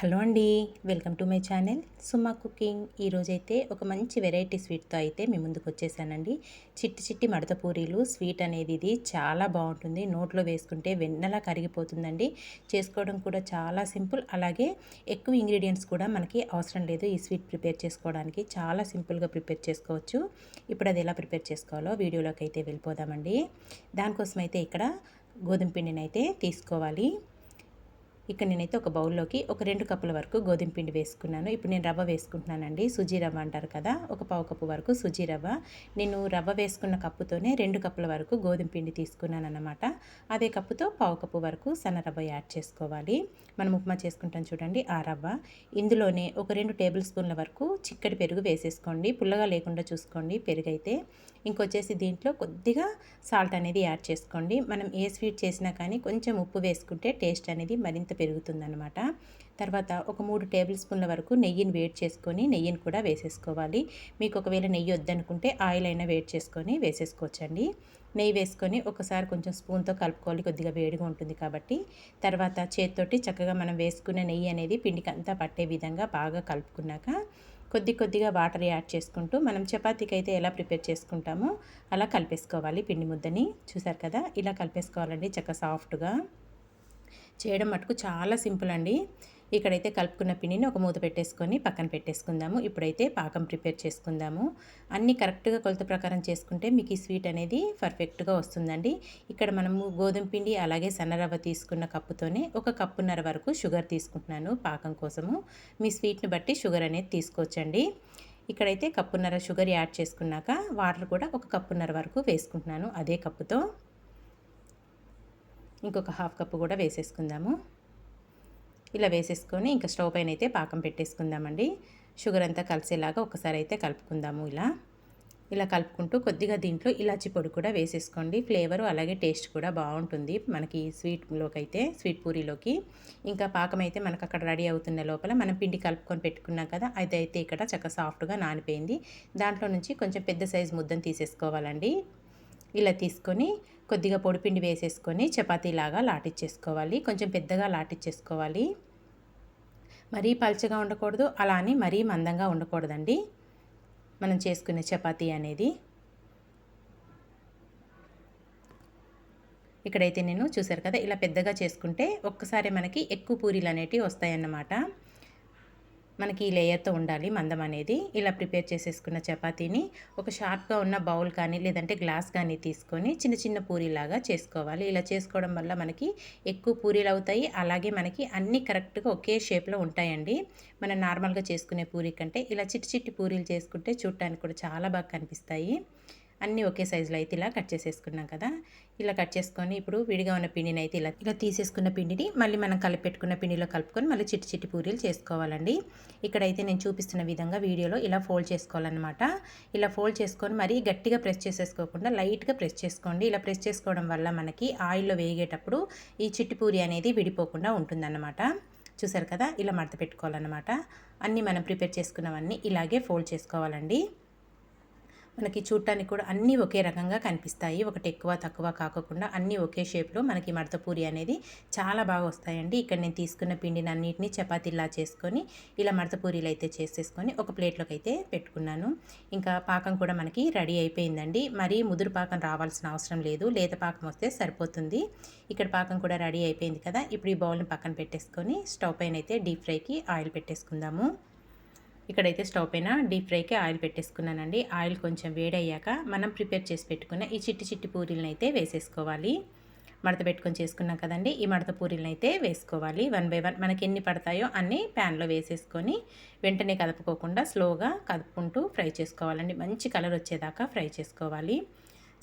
Hello అండి welcome to my channel Suma cooking. ఈరోజైతే ఒక మంచి వెరైటీ స్వీట్తో అయితే మీ ముందుకు వచ్చేసానండి. చిట్టి చిట్టి మడత పూరీలు స్వీట్ అనేది ఇది చాలా బాగుంటుంది. నోట్లో వేసుకుంటే వెన్నెలా కరిగిపోతుందండి. చేసుకోవడం కూడా చాలా సింపుల్. అలాగే ఎక్కువ ఇంగ్రీడియంట్స్ కూడా మనకి అవసరం లేదు ఈ స్వీట్ ప్రిపేర్ చేసుకోవడానికి. చాలా సింపుల్గా ప్రిపేర్ చేసుకోవచ్చు. ఇప్పుడు అది ఎలా ప్రిపేర్ చేసుకోవాలో వీడియోలోకి అయితే వెళ్ళిపోదామండి. దానికోసం అయితే ఇక్కడ గోధుమ పిండిని అయితే తీసుకోవాలి. ఇక్కడ నేనైతే ఒక బౌల్లోకి ఒక రెండు కప్పుల వరకు గోధుమ పిండి వేసుకున్నాను. ఇప్పుడు నేను రవ్వ వేసుకుంటున్నానండి. సుజీ రవ్వ అంటారు కదా ఒక పావు కప్పు వరకు సుజీ రవ్వ. నేను రవ్వ వేసుకున్న కప్పుతోనే రెండు కప్పుల వరకు గోధుమ పిండి తీసుకున్నాను అనమాట అదే కప్పుతో పావు కప్పు వరకు సన్న రవ్వ యాడ్ చేసుకోవాలి. మనం ఉప్మా చేసుకుంటాం చూడండి ఆ రవ్వ. ఇందులోనే ఒక రెండు టేబుల్ స్పూన్ల వరకు చిక్కటి పెరుగు వేసేసుకోండి. పుల్లగా లేకుండా చూసుకోండి పెరుగు అయితే ఇంకొచ్చేసి దీంట్లో కొద్దిగా సాల్ట్ అనేది యాడ్ చేసుకోండి. మనం ఏ స్వీట్ చేసినా కానీ కొంచెం ఉప్పు వేసుకుంటే టేస్ట్ అనేది మరింత పెరుగుతుందనమాట తర్వాత ఒక మూడు టేబుల్ స్పూన్ల వరకు నెయ్యిని వేడి చేసుకొని నెయ్యిని కూడా వేసేసుకోవాలి. మీకు ఒకవేళ నెయ్యి వద్దనుకుంటే ఆయిల్ అయినా వేడి చేసుకొని వేసేసుకోవచ్చండి. నెయ్యి వేసుకొని ఒకసారి కొంచెం స్పూన్తో కలుపుకోవాలి. కొద్దిగా వేడిగా ఉంటుంది కాబట్టి. తర్వాత చేతితోటి చక్కగా మనం వేసుకున్న నెయ్యి అనేది పిండికి అంతా పట్టే విధంగా బాగా కలుపుకున్నాక కొద్ది కొద్దిగా వాటర్ యాడ్ చేసుకుంటూ మనం చపాతీకి అయితే ఎలా ప్రిపేర్ చేసుకుంటామో అలా కలిపేసుకోవాలి పిండి ముద్దని. చూసారు కదా? ఇలా కలిపేసుకోవాలండి చక్కగా సాఫ్ట్గా. చేయడం మటుకు చాలా సింపుల్ అండి. ఇక్కడైతే కలుపుకున్న పిండిని ఒక మూత పెట్టేసుకొని పక్కన పెట్టేసుకుందాము. ఇప్పుడైతే పాకం ప్రిపేర్ చేసుకుందాము. అన్నీ కరెక్ట్గా కొలత ప్రకారం చేసుకుంటే మీకు ఈ స్వీట్ అనేది పర్ఫెక్ట్గా వస్తుందండి. ఇక్కడ మనము గోధుమ పిండి అలాగే సన్నరవ్వ తీసుకున్న కప్పుతోనే ఒక కప్పున్నర వరకు షుగర్ తీసుకుంటున్నాను పాకం కోసము. మీ స్వీట్ని బట్టి షుగర్ అనేది తీసుకోవచ్చండి. ఇక్కడైతే కప్పున్నర షుగర్ యాడ్ చేసుకున్నాక వాటర్ కూడా ఒక కప్పున్నర వరకు వేసుకుంటున్నాను అదే కప్పుతో. ఇంకొక హాఫ్ కప్పు కూడా వేసేసుకుందాము. ఇలా వేసేసుకొని ఇంకా స్టవ్ పైన అయితే పాకం పెట్టేసుకుందామండి. షుగర్ అంతా కలిసేలాగా ఒకసారి అయితే కలుపుకుందాము ఇలా. ఇలా కలుపుకుంటూ కొద్దిగా దీంట్లో ఇలాచి పొడి కూడా వేసేసుకోండి. ఫ్లేవరు అలాగే టేస్ట్ కూడా బాగుంటుంది మనకి స్వీట్లోకి అయితే స్వీట్ పూరీలోకి. ఇంకా పాకం అయితే మనకు అక్కడ రెడీ అవుతున్న లోపల మనం పిండి కలుపుకొని పెట్టుకున్నాం కదా అది అయితే ఇక్కడ చక్కగా సాఫ్ట్గా నానిపోయింది. దాంట్లో నుంచి కొంచెం పెద్ద సైజు ముద్దను తీసేసుకోవాలండి. ఇలా తీసుకొని కొద్దిగా పొడిపిండి వేసేసుకొని చపాతీలాగా లాటిచ్చేసుకోవాలి. కొంచెం పెద్దగా లాటిచ్చేసుకోవాలి. మరీ పల్చగా ఉండకూడదు అలా అని మరీ మందంగా ఉండకూడదండి. మనం చేసుకునే చపాతీ అనేది. ఇక్కడైతే నేను చూసారు కదా ఇలా పెద్దగా చేసుకుంటే ఒక్కసారి మనకి ఎక్కువ పూరీలు అనేటివి వస్తాయన్నమాట. మనకి ఈ లేయర్తో ఉండాలి మందం అనేది. ఇలా ప్రిపేర్ చేసేసుకున్న చపాతీని ఒక షార్ప్గా ఉన్న బౌల్ కానీ లేదంటే గ్లాస్ కానీ తీసుకొని చిన్న చిన్న పూరీలాగా చేసుకోవాలి. ఇలా చేసుకోవడం వల్ల మనకి ఎక్కువ పూరీలు అవుతాయి. అలాగే మనకి అన్నీ కరెక్ట్గా ఒకే షేప్లో ఉంటాయండి. మనం నార్మల్గా చేసుకునే పూరీ కంటే ఇలా చిట్టి చిట్టి పూరీలు చేసుకుంటే చూడటానికి కూడా చాలా బాగా కనిపిస్తాయి. అన్నీ ఒకే సైజులో అయితే ఇలా కట్ చేసేసుకున్నాం కదా. ఇలా కట్ చేసుకొని ఇప్పుడు విడిగా ఉన్న పిండిని అయితే ఇలా ఇలా తీసేసుకున్న పిండిని మళ్ళీ మనం కలిపెట్టుకున్న పిండిలో కలుపుకొని మళ్ళీ చిట్టి చిట్టి పూరీలు చేసుకోవాలండి. ఇక్కడైతే నేను చూపిస్తున్న విధంగా వీడియోలో ఇలా ఫోల్డ్ చేసుకోవాలన్నమాట. ఇలా ఫోల్డ్ చేసుకొని మరీ గట్టిగా ప్రెస్ చేసేసుకోకుండా లైట్గా ప్రెస్ చేసుకోండి. ఇలా ప్రెస్ చేసుకోవడం వల్ల మనకి ఆయిల్లో వేగేటప్పుడు ఈ చిట్టి పూరి అనేది విడిపోకుండా ఉంటుందన్నమాట. చూసారు కదా? ఇలా మడత పెట్టుకోవాలన్నమాట. అన్నీ మనం ప్రిపేర్ చేసుకున్నవన్నీ ఇలాగే ఫోల్డ్ చేసుకోవాలండి. మనకి చూడటానికి కూడా అన్నీ ఒకే రకంగా కనిపిస్తాయి. ఒకటి ఎక్కువ తక్కువ కాకుండా అన్నీ ఒకే షేప్లో మనకి మడతపూరి అనేది చాలా బాగా వస్తాయండి. ఇక్కడ నేను తీసుకున్న పిండిని అన్నింటినీ చపాతీలా చేసుకొని ఇలా మడతపూరీలు అయితే చేసేసుకొని ఒక ప్లేట్లోకి అయితే పెట్టుకున్నాను. ఇంకా పాకం కూడా మనకి రెడీ అయిపోయిందండి. మరీ ముదురు పాకం రావాల్సిన అవసరం లేదు. లేత పాకం వస్తే సరిపోతుంది. ఇక్కడ పాకం కూడా రెడీ అయిపోయింది కదా. ఇప్పుడు ఈ బౌల్ని పక్కన పెట్టేసుకొని స్టవ్ పైన అయితే డీప్ ఫ్రైకి ఆయిల్ పెట్టేసుకుందాము. ఇక్కడైతే స్టవ్ పైన డీప్ ఫ్రైకి ఆయిల్ పెట్టేసుకున్నానండి. ఆయిల్ కొంచెం వేడయ్యాక మనం ప్రిపేర్ చేసి పెట్టుకున్న ఈ చిట్టి చిట్టి పూరీలను అయితే వేసేసుకోవాలి. మడత పెట్టుకొని చేసుకున్నాం కదండి ఈ మడత పూరీలను అయితే వేసుకోవాలి. వన్ బై వన్ మనకి ఎన్ని పడతాయో అన్నీ ప్యాన్లో వేసేసుకొని వెంటనే కదుపుకోకుండా స్లోగా కదుపుకుంటూ ఫ్రై చేసుకోవాలండి. మంచి కలర్ వచ్చేదాకా ఫ్రై చేసుకోవాలి.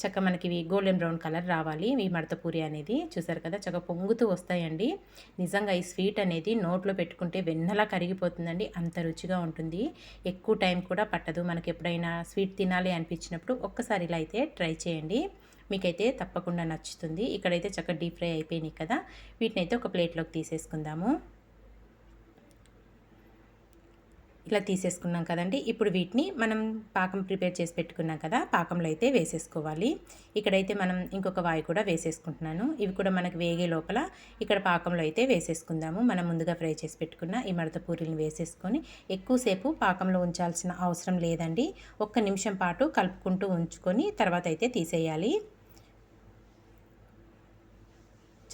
చక్క మనకి ఇవి గోల్డెన్ బ్రౌన్ కలర్ రావాలి. ఈ మడతపూరి అనేది చూసారు కదా చక్క పొంగుతూ వస్తాయండి. నిజంగా ఈ స్వీట్ అనేది నోట్లో పెట్టుకుంటే వెన్నలా కరిగిపోతుందండి. అంత రుచిగా ఉంటుంది. ఎక్కువ టైం కూడా పట్టదు. మనకి ఎప్పుడైనా స్వీట్ తినాలి అనిపించినప్పుడు ఒక్కసారి ఇలా అయితే ట్రై చేయండి. మీకైతే తప్పకుండా నచ్చుతుంది. ఇక్కడైతే చక్క డీప్ ఫ్రై అయిపోయినాయి కదా. వీటిని అయితే ఒక ప్లేట్లోకి తీసేసుకుందాము. ఇట్లా తీసేసుకున్నాం కదండి. ఇప్పుడు వీటిని మనం పాకం ప్రిపేర్ చేసి పెట్టుకున్నాం కదా పాకంలో అయితే వేసేసుకోవాలి. ఇక్కడైతే మనం ఇంకొక వాయి కూడా వేసేసుకుంటున్నాను. ఇవి కూడా మనకు వేగే లోపల ఇక్కడ పాకంలో అయితే వేసేసుకుందాము. మనం ముందుగా ఫ్రై చేసి పెట్టుకున్న ఈ మడత పూరీలను వేసేసుకొని ఎక్కువసేపు పాకంలో ఉంచాల్సిన అవసరం లేదండి. ఒక్క నిమిషం పాటు కలుపుకుంటూ ఉంచుకొని తర్వాత అయితే తీసేయాలి.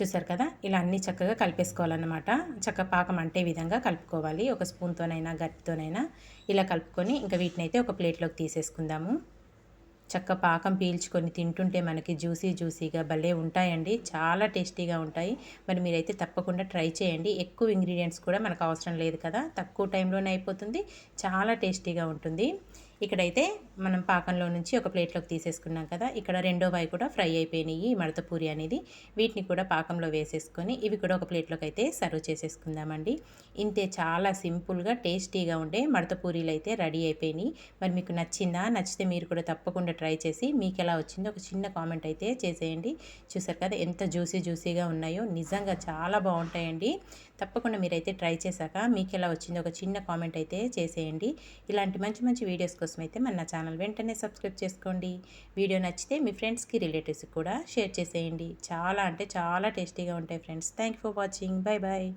చూసారు కదా? ఇలా అన్నీ చక్కగా కలిపేసుకోవాలన్నమాట. చక్క పాకం అంటే విధంగా కలుపుకోవాలి. ఒక స్పూన్తోనైనా గట్టితోనైనా ఇలా కలుపుకొని ఇంకా వీటిని అయితే ఒక ప్లేట్లోకి తీసేసుకుందాము. చక్క పాకం పీల్చుకొని తింటుంటే మనకి జ్యూసీ జ్యూసీగా భలే ఉంటాయండి. చాలా టేస్టీగా ఉంటాయి. మరి మీరైతే తప్పకుండా ట్రై చేయండి. ఎక్కువ ఇంగ్రీడియంట్స్ కూడా మనకు అవసరం లేదు కదా? తక్కువ టైంలోనే అయిపోతుంది. చాలా టేస్టీగా ఉంటుంది. ఇక్కడైతే మనం పాకంలో నుంచి ఒక ప్లేట్లోకి తీసేసుకున్నాం కదా ఇక్కడ రెండో వాయి కూడా ఫ్రై అయిపోయినాయి మడత పూరి అనేది. వీటిని కూడా పాకంలో వేసేసుకొని ఇవి కూడా ఒక ప్లేట్లోకి అయితే సర్వ్ చేసేసుకుందామండి. ఇంతే చాలా సింపుల్గా టేస్టీగా ఉండే మడత పూరీలు అయితే రెడీ అయిపోయినాయి. మరి మీకు నచ్చిందా నచ్చితే మీరు కూడా తప్పకుండా ట్రై చేసి మీకు ఎలా వచ్చిందో ఒక చిన్న కామెంట్ అయితే చేసేయండి. చూసారు కదా ఎంత జ్యూసీ జ్యూసీగా ఉన్నాయో నిజంగా చాలా బాగుంటాయండి. తప్పకుండా మీరైతే ట్రై చేశాక మీకు ఎలా వచ్చిందో ఒక చిన్న కామెంట్ అయితే చేసేయండి. ఇలాంటి మంచి మంచి వీడియోస్ కోసం కోసం అయితే మన ఛానల్ వెంటనే సబ్స్క్రైబ్ చేసుకోండి. వీడియో నచ్చితే మీ ఫ్రెండ్స్కి రిలేటివ్స్కి కూడా షేర్ చేసేయండి. చాలా అంటే చాలా టేస్టీగా ఉంటాయి friends. Thank for watching. Bye bye